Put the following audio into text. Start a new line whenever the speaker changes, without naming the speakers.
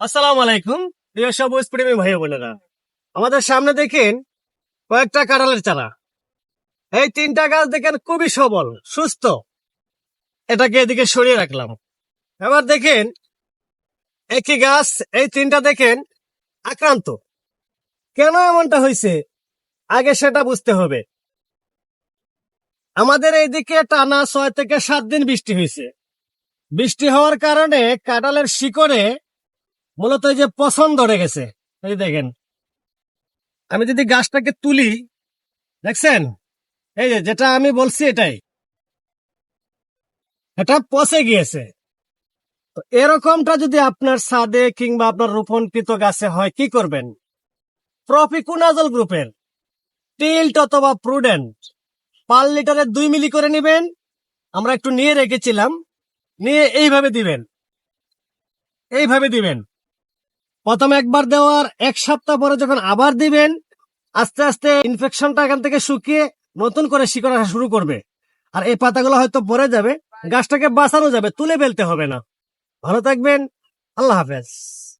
আসসালামু আলাইকুম। প্রিয় সবুজ প্রেমী ভাই বোনেরা, আমাদের সামনে দেখেন কয়েকটা কাঁঠালের চারা। এই তিনটা গাছ দেখেন খুবই সবল, সুস্থ। এটাকে এদিকে সরিয়ে রাখলাম। এবার দেখেন, একই গাছ, এই তিনটা দেখেন আক্রান্ত। কেন এমনটা হয়েছে? আগে সেটা বুঝতে হবে। আমাদের এইদিকে টানা ছয় থেকে সাত দিন বৃষ্টি হয়েছে। বৃষ্টি হওয়ার কারণে কাঁঠালের শিকড়ে মূলত এই যে পছন্দ ধরে গেছে, এই দেখেন। আমি যদি গাছটাকে তুলি, দেখছেন? এই যে যেটা আমি বলছি এটাই। এটা পচে গিয়েছে। তো এরকমটা যদি আপনার ছাদে কিংবা আপনার রোপণকৃত গাছে হয়, কি করবেন? প্রফিকুনাজল গ্রুপের টিল্ট অথবা প্রুডেন্ট পার লিটারে দুই মিলি করে নেবেন। আমরা একটু নিয়ে রেখেছিলাম, নিয়ে এইভাবে দিবেন। এইভাবে দিবেন। প্রথম একবার দেওয়ার এক সপ্তাহ পরে যখন আবার দিবেন, আস্তে আস্তে ইনফেকশনটা এখান থেকে শুকিয়ে নতুন করে শিকড় আসা শুরু করবে। আর এই পাতাগুলো হয়তো পরে যাবে, গাছটাকে বাঁচানো যাবে, তুলে ফেলতে হবে না। ভালো থাকবেন, আল্লাহ হাফেজ।